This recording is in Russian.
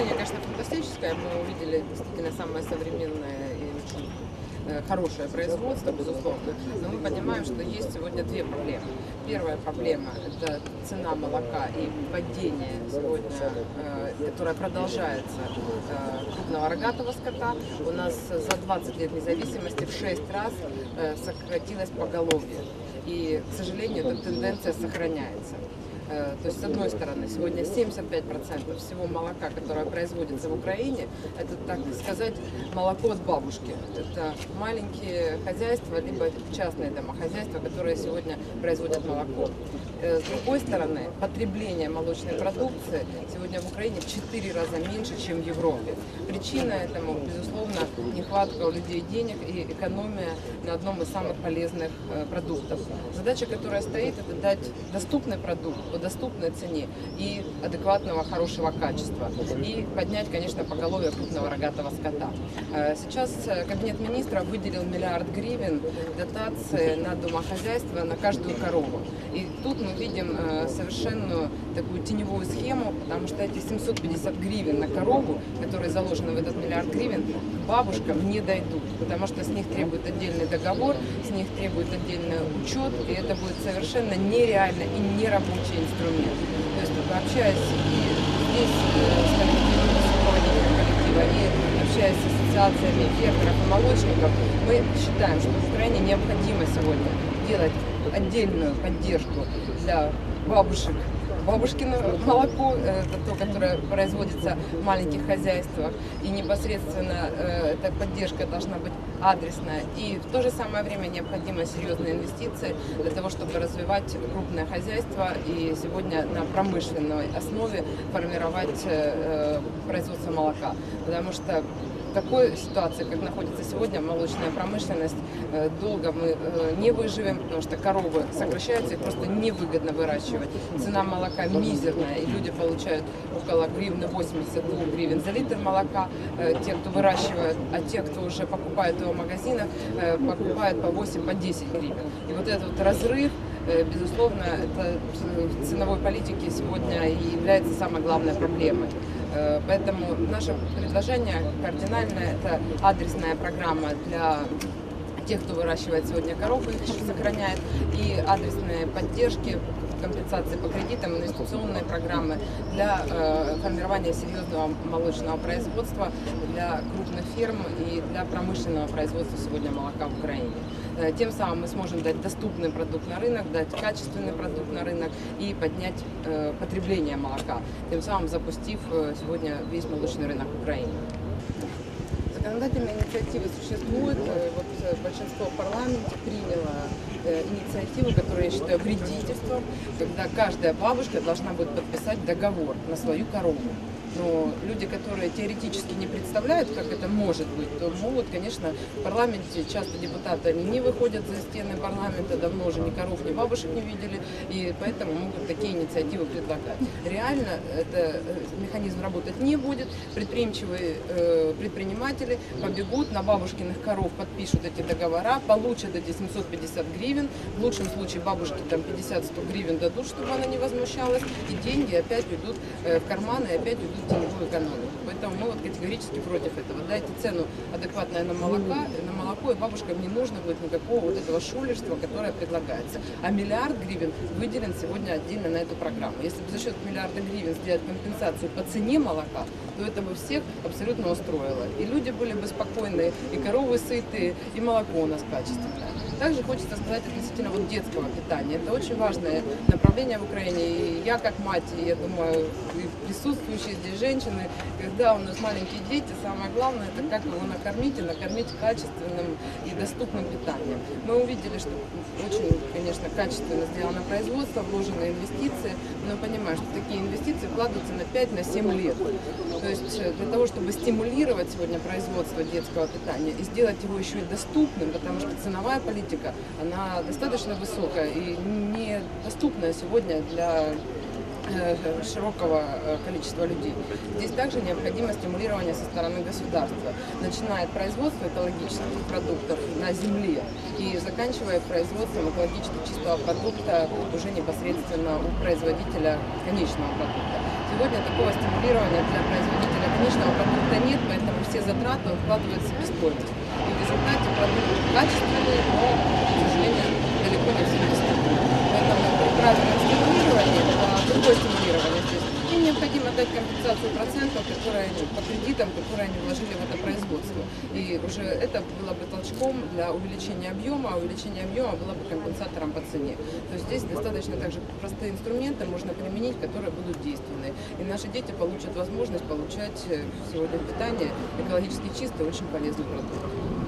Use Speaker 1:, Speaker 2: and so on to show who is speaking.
Speaker 1: Решение, конечно, фантастическое. Мы увидели действительно самое современное и очень э, хорошее производство, безусловно. Но мы понимаем, что есть сегодня две проблемы. Первая проблема – это цена молока и падение сегодня, э, которое продолжается э, крупного рогатого скота. У нас за 20 лет независимости в 6 раз сократилось поголовье. И, к сожалению, эта тенденция сохраняется. Э, То есть, с одной стороны, сегодня 75% всего молока, которое производится в Украине, это, так сказать, молоко от бабушки. Это маленькие хозяйства, либо частные домохозяйства, которые сегодня производят молоко. Э, С другой стороны, потребление молочной продукции сегодня в Украине в 4 раза меньше, чем в Европе. Причина этому, безусловно, нехватка у людей денег и экономия на одном из самых полезных э, продуктов. Задача, которая стоит, это дать доступный продукт доступной цене и адекватного, хорошего качества. И поднять, конечно, поголовье крупного рогатого скота. Э, Сейчас э, Кабинет министров выделил миллиард гривен дотации на домохозяйство на каждую корову. И тут мы видим э, совершенную такую теневую схему, потому что эти 750 гривен на корову, которые заложены в этот миллиард гривен, к бабушкам не дойдут, потому что с них требует отдельный договор, с них требует отдельный учет, и это будет совершенно нереально и нерабочий инструмент. То есть, общаясь и здесь э, с коллективом, коллектива, и общаясь с ассоциациями фермеров и молочников, мы считаем, что в Украине необходимо сегодня делать отдельную поддержку для бабушек, бабушкино молоко, э, это то, которое производится в маленьких хозяйствах, и непосредственно э, эта поддержка должна быть адресная. И в то же самое время необходимы серьезные инвестиции для того, чтобы развивать крупное хозяйство и сегодня на промышленной основе формировать э, производство молока. Потому что такой ситуации, как находится сегодня молочная промышленность, э, долго мы э, не выживем, потому что коровы сокращаются, их просто невыгодно выращивать. Цена молока мизерная, и люди получают около гривны 82 гривен за литр молока, э, те, кто выращивает, а те, кто уже покупает его в магазинах, покупают по 8, по 10 гривен. И вот этот вот разрыв, безусловно, это в ценовой политике сегодня является самой главной проблемой. Э, Поэтому наше предложение кардинальное – это адресная программа для тех, кто выращивает сегодня коров и их сохраняет, и адресные поддержки, компенсации по кредитам, инвестиционные программы для э, формирования серьезного молочного производства для крупных ферм и для промышленного производства сегодня молока в Украине. Э, Тем самым мы сможем дать доступный продукт на рынок, дать качественный продукт на рынок и поднять э, потребление молока, тем самым запустив сегодня весь молочный рынок Украины. Законодательные инициативы существуют. Э, Вот э, большинство в парламенте приняло э, инициативу, которую я считаю вредительством, когда каждая бабушка должна будет подписать договор на свою корову. Но люди, которые теоретически не представляют, как это может быть, то могут, конечно, в парламенте часто депутаты они не выходят за стены парламента, давно уже ни коров, ни бабушек не видели, и поэтому могут такие инициативы предлагать. Реально это э, механизм работать не будет. Предприимчивые э, предприниматели побегут на бабушкиных коров, подпишут эти договора, получат эти 750 гривен. В лучшем случае бабушке там 50-100 гривен дадут, чтобы она не возмущалась, и деньги опять уйдут э, в карманы опять уйдут в теневую экономику. Поэтому мы вот категорически против этого. Дайте цену адекватную на молока, на молоко, и бабушкам не нужно будет никакого вот этого шулерства, которое предлагается. А миллиард гривен выделен сегодня отдельно на эту программу. Если бы за счет миллиарда гривен сделать компенсацию по цене молока, то это бы всех абсолютно устроило. И люди были бы спокойны, и коровы сытые, и молоко у нас качественное. Также хочется сказать относительно вот детского питания. Это очень важное направление в Украине. И я как мать, и я думаю, и присутствующие здесь женщины, когда у нас маленькие дети, самое главное, это как его накормить и накормить качественным и доступным питанием. Мы увидели, что очень, конечно, качественно сделано производство, вложены инвестиции, но понимаю, что такие инвестиции вкладываются на 5-7 лет. То есть э, для того, чтобы стимулировать сегодня производство детского питания и сделать его еще и доступным, потому что ценовая политика, она достаточно высокая и недоступная сегодня для широкого э, количества людей. Здесь также необходимо стимулирование со стороны государства, начиная от производства экологических продуктов на земле и заканчивая производством экологически чистого продукта уже непосредственно у производителя конечного продукта. Сегодня такого стимулирования для производителя конечного продукта нет, поэтому все затраты он вкладывает в себестоимость. И в результате продукт качественный, но, к сожалению, далеко не все доступны. Поэтому при правильном стимулирование здесь, им необходимо дать компенсацию процентов, которые они, по кредитам, которые они вложили в это производство. И уже это было бы толчком для увеличения объема, а увеличение объема было бы компенсатором по цене. То есть здесь достаточно также простые инструменты можно применить, которые будут действенны. И наши дети получат возможность получать э, сегодня питание экологически чистый, очень полезный продукт.